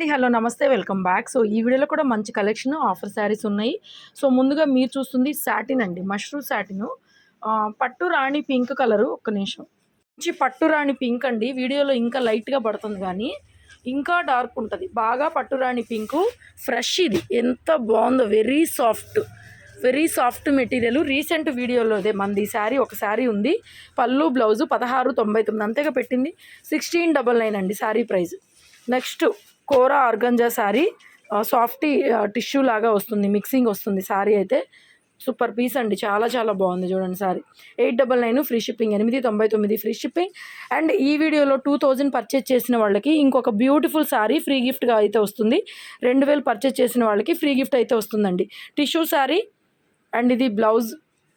అండి. హలో నమస్తే. Welcome back. So ఈ వీడియోలో కూడా మంచి కలెక్షన్ ఆఫర్ శారీస్ ఉన్నాయి. సో ముందుగా మీరు చూస్తుంది సాటిన్ అండి. Mushroom satin. పట్టు రాణి పింక్ కలరు. ఒక్క నిమిషం. మంచి పట్టు రాణి పింక్ అండి. వీడియోలో ఇంకా లైట్గా పడుతుంది కానీ ఇంకా డార్క్ ఉంటుంది. బాగా పట్టు రాణి పింక్. ఫ్రెష్ ఇది. ఎంత బాగుందో. Very soft. Very soft material. Recent వీడియోలోదే మంది శారీ ఒక శారీ ఉంది. పళ్ళు బ్లౌజు పదహారు తొంభై తొమ్మిది అంతేగా పెట్టింది. సిక్స్టీన్ డబల్ నైన్ అండి. Saree price. Next kora organza saree softy tissue లాగా వస్తుంది మిక్సింగ్ వస్తుంది శారీ అయితే. సూపర్ పీస్ అండి చాలా చాలా బాగుంది చూడండి sorry eight double nine free shipping ఎనిమిది తొంభై తొమ్మిది ఫ్రీ షిప్పింగ్. అండ్ ఈ వీడియోలో టూ థౌజండ్ పర్చేస్ చేసిన వాళ్ళకి ఇంకొక బ్యూటిఫుల్ శారీ ఫ్రీ గిఫ్ట్గా అయితే వస్తుంది. రెండు వేలు పర్చేజ్ చేసిన వాళ్ళకి ఫ్రీ గిఫ్ట్ అయితే వస్తుందండి. టిష్యూ శారీ అండ్ ఇది బ్లౌజ్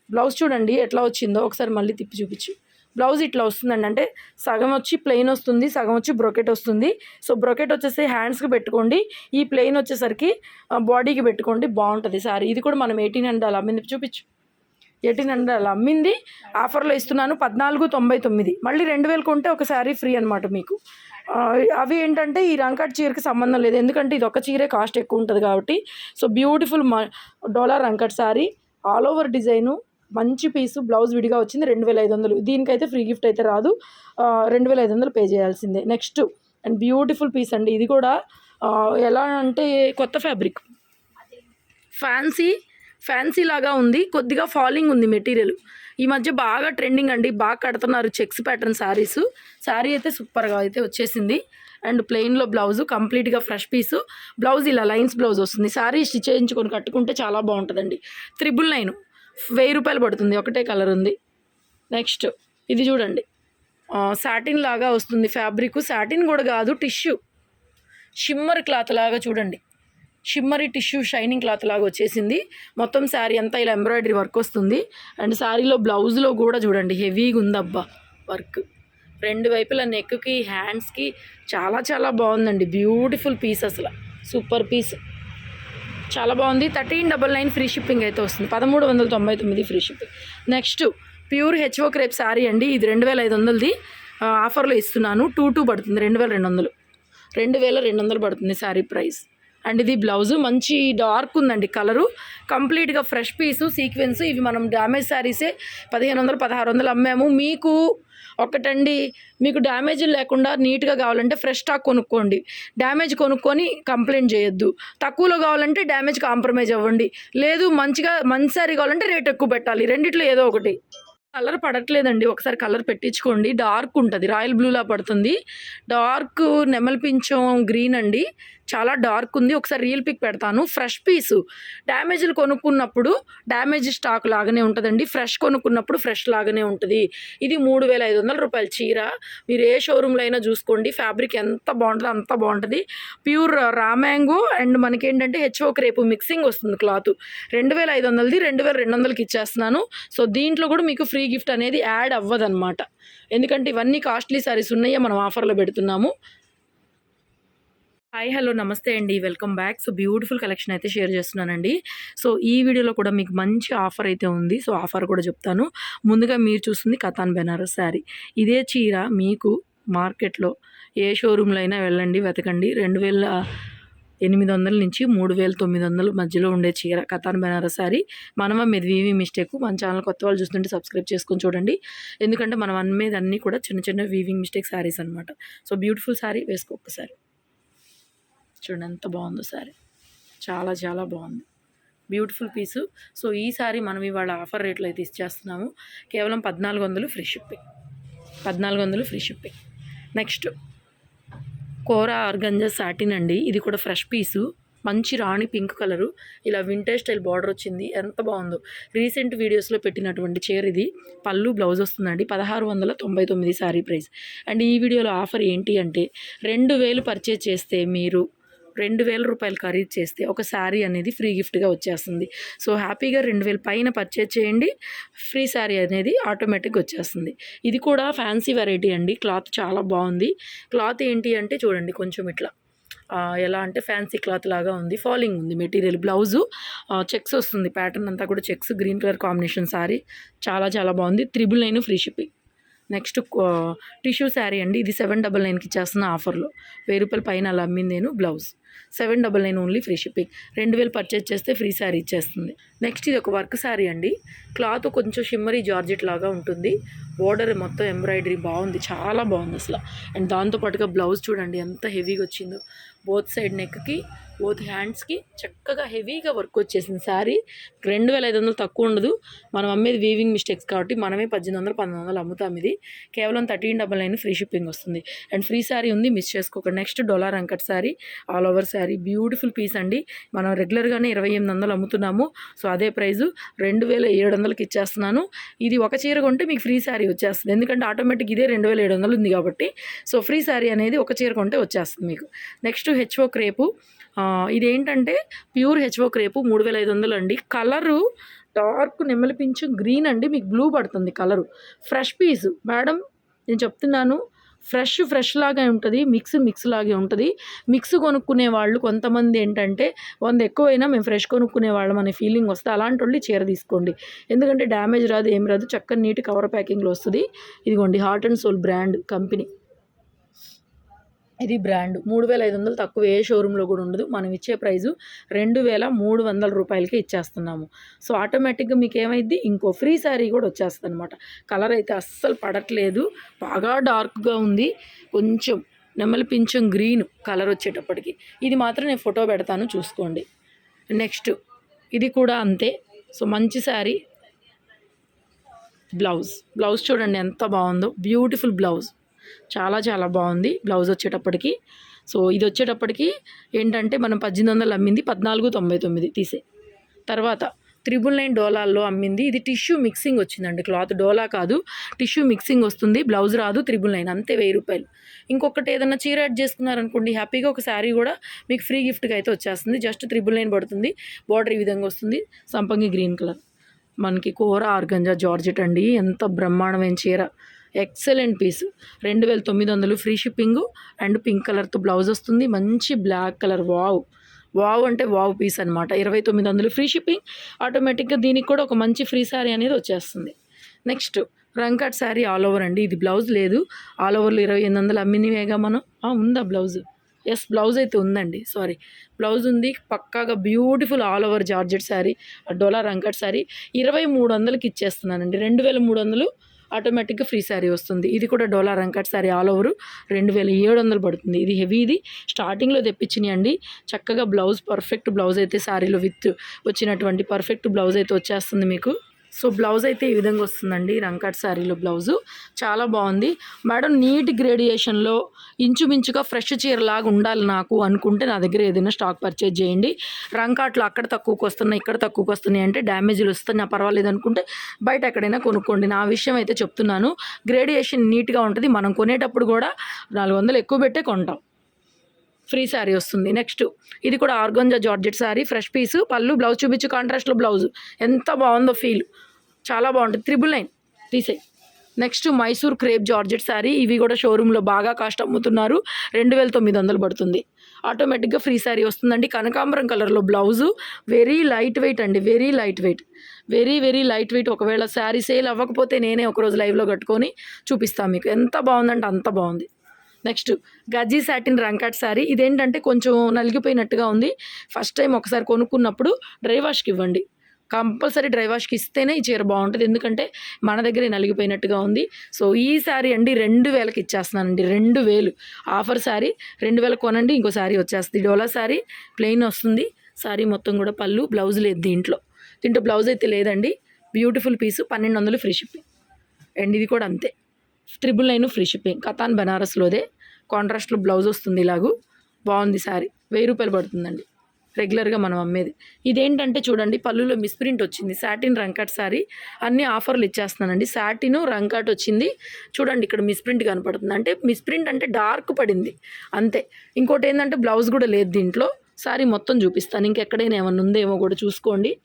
బ్లౌజ్ చూడండి ఎట్లా వచ్చిందో ఒకసారి మళ్ళీ తిప్పి చూపించు. బ్లౌజ్ ఇట్లా వస్తుందండి. అంటే సగం వచ్చి ప్లెయిన్ వస్తుంది సగం వచ్చి బ్రొకెట్ వస్తుంది. సో బ్రొకెట్ వచ్చేసి హ్యాండ్స్కి పెట్టుకోండి. ఈ ప్లెయిన్ వచ్చేసరికి బాడీకి పెట్టుకోండి. బాగుంటుంది సారీ. ఇది కూడా మనం ఎయిటీన్ హండ్రెడ్ అలా అమ్మింది. చూపించు. ఎయిటీన్ హండ్రెడ్ అలా అమ్మింది ఆఫర్లో ఇస్తున్నాను. పద్నాలుగు తొంభై తొమ్మిది. మళ్ళీ రెండు వేలు కొంటే ఒక శారీ ఫ్రీ అనమాట మీకు. అవి ఏంటంటే ఈ రంకట్ చీరకి సంబంధం లేదు. ఎందుకంటే ఇది ఒక చీరే కాస్ట్ ఎక్కువ ఉంటుంది కాబట్టి. So beautiful డోలార్ rangkat saree all over design మంచి పీసు బ్లౌజ్ విడిగా వచ్చింది రెండు వేల ఐదు వందలు. దీనికైతే ఫ్రీ గిఫ్ట్ అయితే రాదు. రెండు వేల ఐదు వందలు పే చేయాల్సిందే. నెక్స్ట్ అండ్ బ్యూటిఫుల్ పీస్ అండి. ఇది కూడా ఎలా అంటే కొత్త ఫ్యాబ్రిక్. ఫ్యాన్సీ ఫ్యాన్సీ లాగా ఉంది. కొద్దిగా ఫాలింగ్ ఉంది మెటీరియల్. ఈ మధ్య బాగా ట్రెండింగ్ అండి. బాగా కడుతున్నారు చెక్స్ ప్యాటర్న్ శారీస్ శారీ అయితే సూపర్గా అయితే వచ్చేసింది. అండ్ ప్లెయిన్లో బ్లౌజ్ కంప్లీట్గా ఫ్రెష్ పీసు. బ్లౌజ్ ఇలా లైన్స్ బ్లౌజ్ వస్తుంది. శారీ స్టిచ్ చేయించుకొని కట్టుకుంటే చాలా బాగుంటుందండి. Triple nine. వెయ్యి రూపాయలు పడుతుంది. ఒకటే కలర్ ఉంది. నెక్స్ట్ ఇది చూడండి. సాటిన్ లాగా వస్తుంది ఫ్యాబ్రిక్. సాటిన్ కూడా కాదు టిష్యూ. షిమ్మర్ క్లాత్ లాగా చూడండి. షిమ్మరీ టిష్యూ షైనింగ్ క్లాత్ లాగా వచ్చేసింది. మొత్తం శారీ అంతా ఇలా ఎంబ్రాయిడరీ వర్క్ వస్తుంది. అండ్ శారీలో బ్లౌజ్లో కూడా చూడండి హెవీగా ఉందబ్బా వర్క్. రెండు వైపుల నెక్కి హ్యాండ్స్కి చాలా చాలా బాగుందండి. బ్యూటిఫుల్ పీస్ అసలు. Super piece. చాలా బాగుంది. Thirteen double nine free shipping అయితే వస్తుంది. పదమూడు వందల తొంభై తొమ్మిది free shipping. Next pure HO crepe saree అండి. ఇది రెండు వేల ఐదు వందలది ఆఫర్లో ఇస్తున్నాను. టూ టూ పడుతుంది రెండు వేల రెండు వందలు. రెండు వేల రెండు వందలు పడుతుంది శారీ ప్రైస్. అండ్ ఇది బ్లౌజ్ మంచి డార్క్ ఉందండి కలరు. కంప్లీట్గా ఫ్రెష్ పీసు సీక్వెన్స్. ఇవి మనం డ్యామేజ్ శారీసే పదిహేను వందలు పదహారు వందలు అమ్మాము. మీకు ఒకటండి మీకు డ్యామేజ్ లేకుండా నీట్గా కావాలంటే ఫ్రెష్ స్టాక్ కొనుక్కోండి. డ్యామేజ్ కొనుక్కొని కంప్లైంట్ చేయొద్దు. తక్కువలో కావాలంటే డ్యామేజ్ కాంప్రమైజ్ అవ్వండి. లేదు మంచిగా మంచి సారీ కావాలంటే రేట్ ఎక్కువ పెట్టాలి. రెండిట్లో ఏదో ఒకటి. కలర్ పడట్లేదండి. ఒకసారి కలర్ పెట్టించుకోండి. డార్క్ ఉంటుంది. రాయల్ బ్లూలా పడుతుంది. డార్క్ నెమలి పించం గ్రీన్ అండి. చాలా డార్క్ ఉంది. ఒకసారి రియల్ పిక్ పెడతాను. Fresh piece. డ్యామేజ్లు కొనుక్కున్నప్పుడు డ్యామేజ్ స్టాక్ లాగానే ఉంటుందండి. ఫ్రెష్ కొనుక్కున్నప్పుడు ఫ్రెష్ లాగానే ఉంటుంది. ఇది మూడు వేల ఐదు వందల రూపాయల చీర. మీరు ఏ షోరూంలో అయినా చూసుకోండి. ఫ్యాబ్రిక్ ఎంత బాగుంటుందో అంత బాగుంటుంది. ప్యూర్ రామ్యాంగో అండ్ మనకేంటంటే హెచ్ఓ క్రేపు మిక్సింగ్ వస్తుంది క్లాత్. రెండు వేల ఐదు వందలది రెండు వేల రెండు వందలకి ఇచ్చేస్తున్నాను. సో దీంట్లో కూడా మీకు ఫ్రీ గిఫ్ట్ అనేది యాడ్ అవ్వదన్నమాట. ఎందుకంటే ఇవన్నీ కాస్ట్లీ సారీస్ ఉన్నాయో మనం ఆఫర్లో పెడుతున్నాము. హాయ్ హలో నమస్తే అండి. Welcome back. So beautiful collection అయితే షేర్ చేస్తున్నానండి. సో ఈ వీడియోలో కూడా మీకు మంచి ఆఫర్ అయితే ఉంది. సో ఆఫర్ కూడా చెప్తాను. ముందుగా మీరు చూస్తుంది కథాన్ బెనారస్ శారీ. ఇదే చీర మీకు మార్కెట్లో ఏ షోరూంలో అయినా వెళ్ళండి వెతకండి. రెండు వేల ఎనిమిది వందల నుంచి మూడు వేల తొమ్మిది వందల మధ్యలో ఉండే చీర కథాన్ బెనారస్ శారీ. మనం మీద వీవి మిస్టేక్. మన ఛానల్ కొత్త వాళ్ళు చూస్తుంటే సబ్స్క్రైబ్ చేసుకొని చూడండి. ఎందుకంటే మనం అమ్మేది అన్నీ కూడా చిన్న చిన్న వీవింగ్ మిస్టేక్ శారీస్ అనమాట సో బ్యూటిఫుల్ శారీ. వేసుకో ఒక్కసారి. చూడండి ఎంత బాగుందో సారీ. చాలా చాలా బాగుంది. బ్యూటిఫుల్ పీసు సో ఈసారి మనం ఇవాళ ఆఫర్ రేట్లో అయితే ఇచ్చేస్తున్నాము. కేవలం పద్నాలుగు వందలు ఫ్రీ షిప్పింగ్. పద్నాలుగు వందలు free shipping. Next kora organza satin అండి. ఇది కూడా ఫ్రెష్ పీసు. మంచి రాణి పింక్ కలరు. ఇలా వింటేజ్ స్టైల్ బార్డర్ వచ్చింది. ఎంత బాగుందో. రీసెంట్ వీడియోస్లో పెట్టినటువంటి చీర ఇది. పళ్ళు బ్లౌజ్ వస్తుందండి. పదహారు వందల తొంభై తొమ్మిది శారీ ప్రైస్. అండ్ ఈ వీడియోలో ఆఫర్ ఏంటి అంటే రెండు వేలు పర్చేజ్ చేస్తే మీరు రెండు వేల రూపాయలు ఖరీదు చేస్తే ఒక శారీ అనేది ఫ్రీ గిఫ్ట్గా వచ్చేస్తుంది. సో హ్యాపీగా రెండు వేల పైన పర్చేజ్ చేయండి. ఫ్రీ శారీ అనేది ఆటోమేటిక్గా వచ్చేస్తుంది. ఇది కూడా ఫ్యాన్సీ వెరైటీ అండి. క్లాత్ చాలా బాగుంది. క్లాత్ ఏంటి అంటే చూడండి కొంచెం ఇట్లా ఎలా అంటే ఫ్యాన్సీ క్లాత్ లాగా ఉంది. ఫాలింగ్ ఉంది మెటీరియల్ బ్లౌజు చెక్స్ వస్తుంది. ప్యాటర్న్ అంతా కూడా checks green colour combination saree. చాలా చాలా బాగుంది. Triple nine free shipping. Next tissue saree అండి. ఇది సెవెన్ డబల్ నైన్కి ఇచ్చేస్తున్న ఆఫర్లో. వెయ్యి రూపాయల పైన అలా అమ్మింది నేను blouse. Seven double nine only free shipping. రెండు వేలు పర్చేజ్ చేస్తే ఫ్రీ శారీ ఇచ్చేస్తుంది. నెక్స్ట్ ఇది ఒక వర్క్ శారీ అండి. క్లాత్ కొంచెం షిమ్మరీ జార్జెట్ లాగా ఉంటుంది. బోర్డర్ మొత్తం ఎంబ్రాయిడరీ బాగుంది. చాలా బాగుంది అసలు. అండ్ దాంతోపాటుగా బ్లౌజ్ చూడండి ఎంత హెవీగా వచ్చిందో. బోత్ సైడ్ నెక్కి బోత్ హ్యాండ్స్కి చక్కగా హెవీగా వర్క్ వచ్చేసింది శారీ రెండు వేల ఐదు వందలు తక్కువ ఉండదు. మనం అమ్మేది వీవింగ్ మిస్టేక్స్ కాబట్టి మనమే పద్దెనిమిది వందలు పంతొమ్మిది వందలు అమ్ముతాం ఇది. కేవలం thirteen double nine free shipping వస్తుంది. అండ్ ఫ్రీ శారీ ఉంది మిస్ చేసుకోకండి నెక్స్ట్ డొలార్ uncut saree all over saree beautiful piece అండి. మనం రెగ్యులర్గానే ఇరవై ఎనిమిది వందలు అమ్ముతున్నాము. సో అదే ప్రైజు రెండు వేల ఏడు వందలకి ఇచ్చేస్తున్నాను. ఇది ఒక చీర కొంటే మీకు ఫ్రీ శారీ వచ్చేస్తుంది. ఎందుకంటే ఆటోమేటిక్ ఇదే రెండు వేల ఏడు వందలు ఉంది కాబట్టి. సో ఫ్రీ శారీ అనేది ఒక చీర కొంటే వచ్చేస్తుంది మీకు. Next HO crepe. ఇదేంటంటే ప్యూర్ హెచ్ఓ క్రేపు మూడు వేల ఐదు వందలు అండి. కలరు డార్క్ నెమ్మలి గ్రీన్ అండి. మీకు బ్లూ పడుతుంది కలరు. Fresh piece. మేడం నేను చెప్తున్నాను. ఫ్రెష్ ఫ్రెష్ లాగా ఉంటుంది. మిక్స్ మిక్స్ లాగే ఉంటుంది. మిక్స్ కొనుక్కునే వాళ్ళు కొంతమంది ఏంటంటే వంద ఎక్కువైనా మేము ఫ్రెష్ కొనుక్కునే వాళ్ళం అనే ఫీలింగ్ వస్తే అలాంటి వాళ్ళు చీర తీసుకోండి. ఎందుకంటే డ్యామేజ్ రాదు ఏం రాదు. చక్కని నీట్ కవర్ ప్యాకింగ్లో వస్తుంది. ఇదిగోండి heart and soul brand company. ఇది బ్రాండ్. మూడు వేల ఐదు వందలు తక్కువ ఏ షోరూంలో కూడా ఉండదు. మనం ఇచ్చే ప్రైజు రెండు వేల మూడు వందల రూపాయలకి ఇచ్చేస్తున్నాము. సో ఆటోమేటిక్గా మీకు ఏమైంది ఇంకో ఫ్రీ శారీ కూడా వచ్చేస్తుంది అనమాట కలర్ అయితే అస్సలు పడట్లేదు. బాగా డార్క్గా ఉంది. కొంచెం నెమలి పించం గ్రీన్ కలర్ వచ్చేటప్పటికి. ఇది మాత్రం నేను ఫోటో పెడతాను చూసుకోండి. నెక్స్ట్ ఇది కూడా అంతే. సో మంచి శారీ. బ్లౌజ్. బ్లౌజ్ చూడండి ఎంత బాగుందో. Beautiful blouse. చాలా చాలా బాగుంది బ్లౌజ్ వచ్చేటప్పటికి. సో ఇది వచ్చేటప్పటికి ఏంటంటే మనం పద్దెనిమిది వందలు అమ్మింది పద్నాలుగు తొంభై తొమ్మిది తీసే. తర్వాత త్రిబుల్ నైన్ డోలాల్లో అమ్మింది. ఇది టిష్యూ మిక్సింగ్ వచ్చిందండి క్లాత్. డోలా కాదు టిష్యూ మిక్సింగ్ వస్తుంది. బ్లౌజ్ రాదు త్రిబుల్ నైన్ అంతే వెయ్యి రూపాయలు. ఇంకొకటి ఏదైనా చీర యాడ్ చేసుకున్నారనుకోండి హ్యాపీగా ఒక శారీ కూడా మీకు ఫ్రీ గిఫ్ట్గా అయితే వచ్చేస్తుంది. జస్ట్ త్రిబుల్ నైన్ పడుతుంది. బార్డర్ ఈ విధంగా వస్తుంది. సంపంగి గ్రీన్ కలర్. మనకి కూర ఆర్గంజా జార్జెట్ అండి. ఎంత బ్రహ్మాండమైన చీర. Excellent piece. రెండు వేల తొమ్మిది వందలు ఫ్రీ షిప్పింగ్. అండ్ పింక్ కలర్తో బ్లౌజ్ వస్తుంది. మంచి బ్లాక్ కలర్. వావ్. వావ్ అంటే వావ్ పీస్ అనమాట ఇరవై తొమ్మిది వందలు ఫ్రీ షిప్పింగ్. ఆటోమేటిక్గా దీనికి కూడా ఒక మంచి ఫ్రీ శారీ అనేది వచ్చేస్తుంది. Next rangkat saree all over అండి. ఇది బ్లౌజ్ లేదు. ఆల్ ఓవర్లో ఇరవై ఎనిమిది వందలు అమ్మినవేగా మనం. ఉందా బ్లౌజ్? ఎస్ బ్లౌజ్ అయితే ఉందండి. సారీ బ్లౌజ్ ఉంది. పక్కాగా beautiful all over georgette saree dola rangkat saree ఇరవై మూడు వందలకి ఇచ్చేస్తున్నానండి. రెండు వేల మూడు వందలు ఆటోమేటిక్గా ఫ్రీ శారీ వస్తుంది. ఇది కూడా dola rangkat saree all over రెండు వేల ఏడు వందలు పడుతుంది. ఇది హెవీ ఇది స్టార్టింగ్లో తెప్పించినాయండి చక్కగా బ్లౌజ్ పర్ఫెక్ట్ బ్లౌజ్ అయితే శారీలో విత్ వచ్చినటువంటి పర్ఫెక్ట్ బ్లౌజ్ అయితే వచ్చేస్తుంది మీకు. సో బ్లౌజ్ అయితే ఈ విధంగా వస్తుందండి. రంకట్ శారీలో బ్లౌజు. చాలా బాగుంది. మేడం నీట్ గ్రేడియేషన్లో ఇంచుమించుగా ఫ్రెష్ చీరలాగా ఉండాలి నాకు అనుకుంటే నా దగ్గర ఏదైనా స్టాక్ పర్చేజ్ చేయండి. రంకాట్లు అక్కడ తక్కువకి వస్తున్నాయి ఇక్కడ తక్కువకి వస్తున్నాయి అంటే డ్యామేజ్లు వస్తున్నా పర్వాలేదు అనుకుంటే బయట ఎక్కడైనా కొనుక్కోండి. నా విషయం అయితే చెప్తున్నాను. గ్రేడియేషన్ నీట్గా ఉంటుంది. మనం కొనేటప్పుడు కూడా నాలుగు వందలు ఎక్కువ పెట్టే కొంటాం. ఫ్రీ శారీ వస్తుంది. నెక్స్ట్ ఇది కూడా organza georgette saree fresh piece పళ్ళు బ్లౌజ్ చూపించు కాంట్రాస్ట్లో బ్లౌజ్ ఎంత బాగుందో ఫీల్ చాలా బాగుంటుంది. త్రిబుల్ నైన్ తీసే next Mysore crepe georgette saree ఇవి కూడా షోరూంలో బాగా కాస్ట్ అమ్ముతున్నారు. రెండు వేల తొమ్మిది వందలు పడుతుంది. ఆటోమేటిక్గా ఫ్రీ శారీ వస్తుందండి. కనకాంబరం కలర్లో బ్లౌజు వెరీ లైట్ వెయిట్ అండి. Very light weight very very light weight ఒకవేళ శారీ సేల్ అవ్వకపోతే నేనే ఒకరోజు లైవ్లో కట్టుకొని చూపిస్తాను మీకు. ఎంత బాగుందంటే అంత బాగుంది. Next gaji satin rangkat saree ఇదేంటంటే కొంచెం నలిగిపోయినట్టుగా ఉంది. ఫస్ట్ టైం ఒకసారి కొనుక్కున్నప్పుడు డ్రై వాష్కి ఇవ్వండి. కంపల్సరీ డ్రై వాష్కి ఇస్తేనే ఈ చీర బాగుంటుంది. ఎందుకంటే మన దగ్గరే నలిగిపోయినట్టుగా ఉంది. సో ఈ శారీ అండి రెండు వేలకి ఇచ్చేస్తున్నానండి. రెండు వేలు. ఆఫర్ శారీ రెండు వేలు కొనండి ఇంకో శారీ వచ్చేస్తుంది. డోలా శారీ ప్లెయిన్ వస్తుంది. శారీ మొత్తం కూడా పళ్ళు బ్లౌజ్ లేదు దీంట్లో. దీంట్లో బ్లౌజ్ అయితే లేదండి. బ్యూటిఫుల్ పీసు పన్నెండు వందలు ఫ్రీ షిప్పింగ్ అండ్ ఇది కూడా అంతే. Triple nine free shipping. Katan బనారస్లోదే కాంట్రాస్ట్లో బ్లౌజ్ వస్తుంది ఇలాగూ. బాగుంది శారీ. వెయ్యి రూపాయలు పడుతుందండి. రెగ్యులర్గా మనం అమ్మేది. ఇదేంటంటే చూడండి పళ్ళులో మిస్ప్రింట్ వచ్చింది. Satin rangkat saree. అన్ని ఆఫర్లు ఇచ్చేస్తున్నానండి. సాటిన్ రంకాట్ వచ్చింది. చూడండి ఇక్కడ మిస్ప్రింట్ కనపడుతుంది. అంటే మిస్ప్రింట్ అంటే డార్క్ పడింది. అంతే. ఇంకోటి ఏంటంటే బ్లౌజ్ కూడా లేదు దీంట్లో. శారీ మొత్తం చూపిస్తాను. ఇంకెక్కడైనా ఏమైనా ఉందేమో కూడా చూసుకోండి.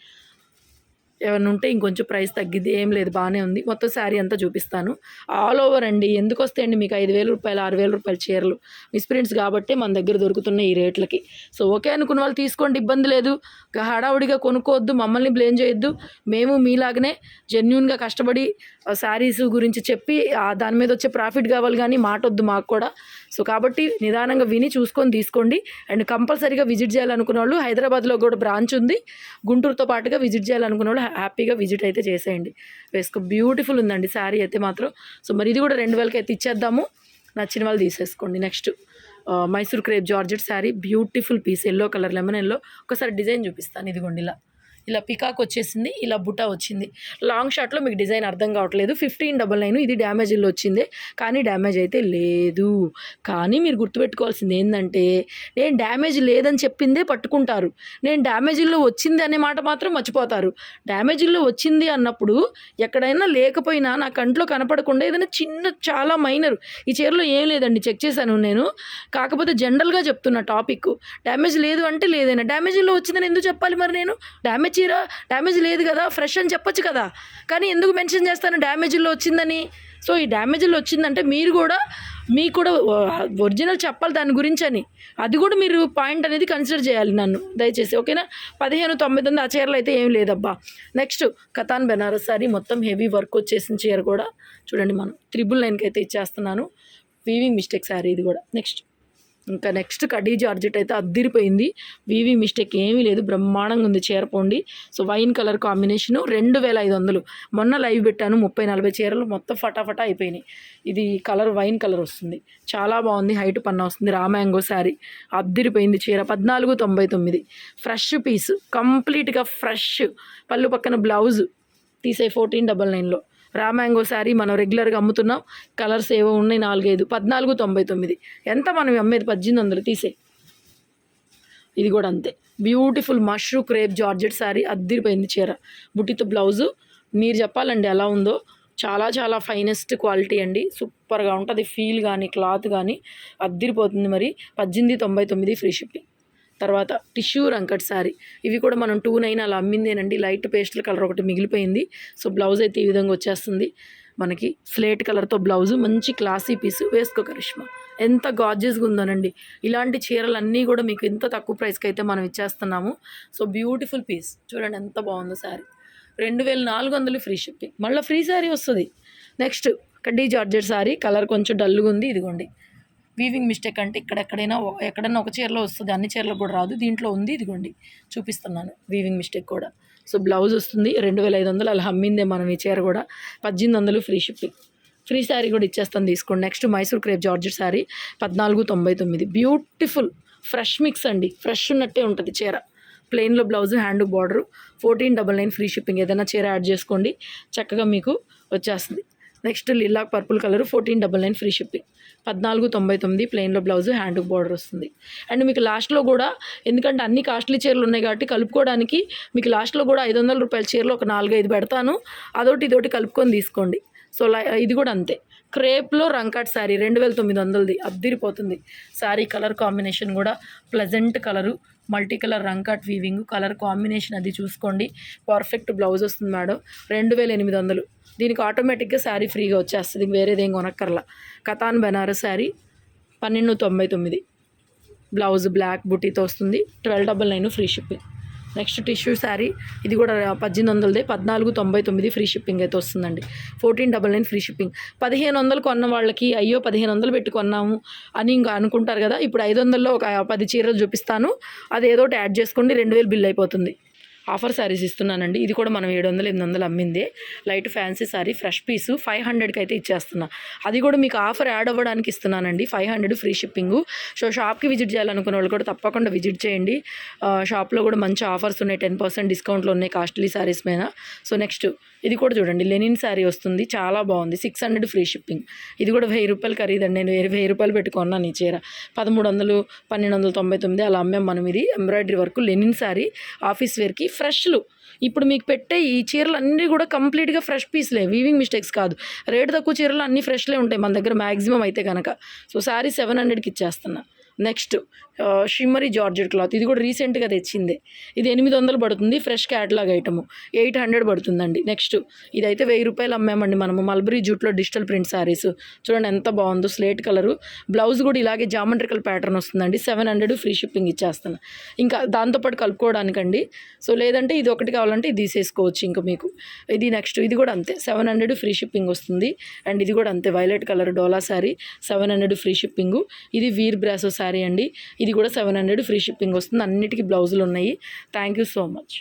ఏమైనా ఉంటే ఇంకొంచెం ప్రైస్ తగ్గిద్ది ఏం లేదు బాగానే ఉంది. మొత్తం శారీ అంతా చూపిస్తాను. ఆల్ ఓవర్ అండి ఎందుకు వస్తాయండి మీకు ఐదు వేల రూపాయలు ఆరు వేల రూపాయల చీరలు? మిస్ప్రింట్స్ కాబట్టి మన దగ్గర దొరుకుతున్నాయి ఈ రేట్లకి. సో ఓకే అనుకున్న వాళ్ళు తీసుకోండి ఇబ్బంది లేదు. హడావుడిగా కొనుక్కోవద్దు మమ్మల్ని బ్లేమ్ చేయొద్దు. మేము మీలాగనే జెన్యున్గా కష్టపడి శారీస్ గురించి చెప్పి ఆ దాని మీద వచ్చే ప్రాఫిట్ కావాలి కానీ మాట వద్దు మాకు కూడా. సో కాబట్టి నిదానంగా విని చూసుకొని తీసుకోండి. అండ్ కంపల్సరీగా విజిట్ చేయాలనుకున్న వాళ్ళు హైదరాబాద్లో కూడా బ్రాంచ్ ఉంది. గుంటూరుతో పాటుగా విజిట్ చేయాలనుకున్న వాళ్ళు హ్యాపీగా విజిట్ అయితే చేసేయండి. వేసుకో బ్యూటిఫుల్ ఉందండి శారీ అయితే మాత్రం. సో మరి ఇది కూడా రెండు వేలకి అయితే ఇచ్చేద్దాము. నచ్చిన వాళ్ళు తీసేసుకోండి. Next Mysore crepe georgette saree. Beautiful piece yellow colour lemon yellow. ఒకసారి డిజైన్ చూపిస్తాను. ఇదిగోండి ఇలా. ఇలా పికాక్ వచ్చేసింది ఇలా బుటా వచ్చింది. లాంగ్ షాట్లో మీకు డిజైన్ అర్థం కావట్లేదు. ఫిఫ్టీన్ డబల్ నైన్ ఇది డ్యామేజ్లో వచ్చింది. కానీ డ్యామేజ్ అయితే లేదు. కానీ మీరు గుర్తుపెట్టుకోవాల్సింది ఏంటంటే నేను డ్యామేజ్ లేదని చెప్పిందే పట్టుకుంటారు. నేను డ్యామేజ్లో వచ్చింది అనే మాట మాత్రం మర్చిపోతారు. డ్యామేజ్లో వచ్చింది అన్నప్పుడు ఎక్కడైనా లేకపోయినా నా కంట్లో కనపడకుండా ఏదైనా చిన్న చాలా మైనర్ ఈ చీరలో ఏం లేదండి. చెక్ చేశాను నేను. కాకపోతే జనరల్గా చెప్తున్న టాపిక్ డ్యామేజ్ లేదు అంటే లేదైనా. డ్యామేజ్లో వచ్చిందని ఎందుకు చెప్పాలి మరి నేను? డ్యామేజ్ చీర డ్యామేజ్ లేదు కదా ఫ్రెష్ అని చెప్పొచ్చు కదా. కానీ ఎందుకు మెన్షన్ చేస్తాను డ్యామేజ్లో వచ్చిందని? సో ఈ డ్యామేజ్లో వచ్చిందంటే మీరు కూడా మీకు కూడా ఒరిజినల్ చెప్పాలి దాని గురించి అని అది కూడా మీరు పాయింట్ అనేది కన్సిడర్ చేయాలి నన్ను దయచేసి ఓకేనా? పదిహేను తొమ్మిది ఉంది ఆ చీరలు అయితే ఏం లేదబ్బా. నెక్స్ట్ కథాన్ బెనారస్ సారీ మొత్తం హెవీ వర్క్ వచ్చేసిన చీర కూడా చూడండి మనం త్రిబుల్ నైన్కి అయితే ఇచ్చేస్తున్నాను. వీవింగ్ మిస్టేక్ సారీ ఇది కూడా. నెక్స్ట్ ఇంకా నెక్స్ట్ కడీ జార్జెట్ అయితే అద్దిరిపోయింది. వివి మిస్టేక్ ఏమీ లేదు బ్రహ్మాండంగా ఉంది చేరపోండి సో వైన్ కలర్ కాంబినేషన్ రెండు వేల ఐదు వందలు. మొన్న లైవ్ పెట్టాను ముప్పై నలభై చీరలు మొత్తం ఫటాఫటా అయిపోయినాయి. ఇది కలర్ వైన్ కలర్ వస్తుంది. చాలా బాగుంది హైట్ పన్న వస్తుంది రామాంగో శారీ. అద్దిరిపోయింది చీర పద్నాలుగు తొంభై తొమ్మిది. ఫ్రెష్ పీస్ కంప్లీట్గా ఫ్రెష్. పళ్ళు పక్కన బ్లౌజ్ తీసే ఫోర్టీన్ డబల్ నైన్లో. రామ్యాంగో శారీ మనం రెగ్యులర్గా అమ్ముతున్నాం. కలర్స్ ఏవో ఉన్నాయి నాలుగైదు పద్నాలుగు తొంభై తొమ్మిది. ఎంత మనం అమ్మేది? పద్దెనిమిది వందలు తీసే ఇది కూడా అంతే. Beautiful mashru crepe georgette sari అద్దిరిపోయింది చీర. బుట్టితో బ్లౌజు. మీరు చెప్పాలండి ఎలా ఉందో. చాలా చాలా ఫైనెస్ట్ క్వాలిటీ అండి. సూపర్గా ఉంటుంది. ఫీల్ కానీ క్లాత్ కానీ అద్దిరిపోతుంది మరి. పద్దెనిమిది తొంభై తొమ్మిది ఫ్రీ షిప్పింగ్. తర్వాత టిష్యూ రంకట్ శారీ ఇవి కూడా మనం టూ నైన్ అలా అమ్మిందేనండి. లైట్ పేస్టల్ కలర్ ఒకటి మిగిలిపోయింది. సో బ్లౌజ్ అయితే ఈ విధంగా వచ్చేస్తుంది. మనకి స్లేట్ కలర్తో బ్లౌజు మంచి క్లాసీ పీస్ వేసుకో కరిష్మా. ఎంత గార్జియస్గా ఉందోనండి. ఇలాంటి చీరలన్నీ కూడా మీకు ఎంత తక్కువ ప్రైస్కి అయితే మనం ఇచ్చేస్తున్నాము. So beautiful piece. చూడండి ఎంత బాగుందో శారీ రెండు వేల నాలుగు వందలు ఫ్రీ షిప్పింగ్. మళ్ళీ ఫ్రీ శారీ వస్తుంది. నెక్స్ట్ కడ్డీ జార్జెట్ శారీ కలర్ కొంచెం డల్గా ఉంది ఇదిగోండి. వీవింగ్ మిస్టేక్ అంటే ఇక్కడెక్కడైనా ఎక్కడైనా ఎక్కడైనా ఒక చీరలో వస్తుంది అన్ని చీరలకు కూడా రాదు. దీంట్లో ఉంది ఇదిగోండి చూపిస్తున్నాను వీవింగ్ మిస్టేక్ కూడా. సో బ్లౌజ్ వస్తుంది రెండు వేల ఐదు వందలు అలా అమ్మిందే మనం ఈ చీర కూడా. పద్దెనిమిది వందలు ఫ్రీ షిప్పింగ్ ఫ్రీ శారీ కూడా ఇచ్చేస్తాను తీసుకోండి. Next Mysore crepe georgette sari పద్నాలుగు తొంభై తొమ్మిది. బ్యూటిఫుల్ ఫ్రెష్ మిక్స్ అండి. ఫ్రెష్ ఉన్నట్టే ఉంటుంది చీర. ప్లెయిన్లో blouse hand border fourteen double nine free shipping ఏదైనా చీర యాడ్ చేసుకోండి చక్కగా మీకు వచ్చేస్తుంది. Next lilac purple colour fourteen double nine free shipping. పద్నాలుగు తొంభై తొమ్మిది ప్లెయిన్లో బ్లౌజ్ హ్యాండ్ బార్డర్ వస్తుంది. అండ్ మీకు లాస్ట్లో కూడా ఎందుకంటే అన్ని కాస్ట్లీ చీరలు ఉన్నాయి కాబట్టి కలుపుకోవడానికి మీకు లాస్ట్లో కూడా ఐదు వందల రూపాయల చీరలు ఒక నాలుగైదు పెడతాను. అదొకటి ఇదొకటి కలుపుకొని తీసుకోండి. సో ఇది కూడా అంతే. క్రేప్లో రంకాట్ శారీ రెండు వేల తొమ్మిది వందలది అద్దిరిపోతుంది. శారీ కలర్ కాంబినేషన్ కూడా pleasant colour. Multi colour రంకాట్ weaving colour combination అది చూసుకోండి. పర్ఫెక్ట్ బ్లౌజ్ వస్తుంది మేడం. రెండు వేల ఎనిమిది వందలు. దీనికి ఆటోమేటిక్గా శారీ ఫ్రీగా వచ్చేస్తుంది. వేరేదేం కొనక్కర్లా. కథాన్ బెనారస్ శారీ పన్నెండు తొంభై తొమ్మిది. బ్లౌజ్ బ్లాక్ బుటీతో వస్తుంది. Twelve double nine free shipping. Next tissue sari ఇది కూడా పద్దెనిమిది వందలదే పద్నాలుగు తొంభై తొమ్మిది ఫ్రీ షిప్పింగ్ అయితే వస్తుందండి. Fourteen double nine free shipping. పదిహేను వందలు కొన్న వాళ్ళకి అయ్యో పదిహేను వందలు పెట్టి కొన్నాము అని ఇంకా అనుకుంటారు కదా. ఇప్పుడు ఐదు వందల్లో ఒక పది చీరలు చూపిస్తాను. అది ఏదో ఒకటి యాడ్ చేసుకోండి రెండు వేలు బిల్ అయిపోతుంది. ఆఫర్ శారీస్ ఇస్తున్నానండి. ఇది కూడా మనం ఏడు వందలు ఎనిమిది వందలు అమ్మింది. Light fancy sari fresh piece five హండ్రెడ్కి అయితే ఇచ్చేస్తున్నా. అది కూడా మీకు ఆఫర్ యాడ్ అవ్వడానికి ఇస్తున్నానండి. Five hundred free shipping. So షాప్కి విజిట్ చేయాలనుకున్న వాళ్ళు కూడా తప్పకుండా విజిట్ చేయండి. షాప్లో కూడా మంచి ఆఫర్స్ ఉన్నాయి. టెన్ పర్సెంట్ డిస్కౌంట్లు ఉన్నాయి కాస్ట్లీ శారీస్ మీద. సో నెక్స్ట్ ఇది కూడా చూడండి లెనిన్ శారీ వస్తుంది చాలా బాగుంది సిక్స్ హండ్రెడ్ ఫ్రీ షిప్పింగ్. ఇది కూడా వెయ్యి రూపాయలు ఖరీదండి నేను వేరే వెయ్యి రూపాయలు పెట్టుకున్నాను ఈ చీర. పదమూడు వందలు పన్నెండు వందల తొంభై తొమ్మిది అలా అమ్మాం మనం ఇది embroidery work linen sari office వేర్కి ఫ్రెష్లు ఇప్పుడు మీకు పెట్టే ఈ చీరలు అన్నీ కూడా కంప్లీట్గా ఫ్రెష్ పీస్లే వీవింగ్ మిస్టేక్స్ కాదు. రేటు తక్కువ చీరలు అన్నీ ఫ్రెష్లే ఉంటాయి మన దగ్గర మ్యాక్సిమం అయితే కనుక సో శారీ సెవెన్ హండ్రెడ్కి ఇచ్చేస్తున్నా. Next shimmery georgette cloth. ఇది కూడా రీసెంట్గా తెచ్చింది. ఇది ఎనిమిది వందలు పడుతుంది fresh catalogue item. Eight hundred పడుతుందండి. నెక్స్ట్ ఇదైతే వెయ్యి రూపాయలు అమ్మామండి మనము. మల్బరీ జూట్లో డిజిటల్ ప్రింట్ శారీస్. చూడండి ఎంత బాగుందో స్లేట్ కలరు. బ్లౌజ్ కూడా ఇలాగే జామెట్రికల్ ప్యాటర్న్ వస్తుందండి. సెవెన్ హండ్రెడ్ ఫ్రీ షిప్పింగ్ ఇచ్చేస్తాను ఇంకా దాంతోపాటు కలుపుకోవడానికండి. సో లేదంటే ఇది ఒకటి కావాలంటే ఇది తీసేసుకోవచ్చు ఇంకా మీకు. ఇది నెక్స్ట్ ఇది కూడా అంతే. సెవెన్ హండ్రెడ్ ఫ్రీ షిప్పింగ్ వస్తుంది. అండ్ ఇది కూడా అంతే. వైలెట్ కలర్ డోలా sari seven hundred free shipping. ఇది వీర్ బ్రాసో శారీ అండి. ఇది కూడా సెవెన్ హండ్రెడ్ ఫ్రీ షిప్పింగ్ వస్తుంది. అన్నిటికీ బ్లౌజులు ఉన్నాయి థ్యాంక్ యూ సో మచ్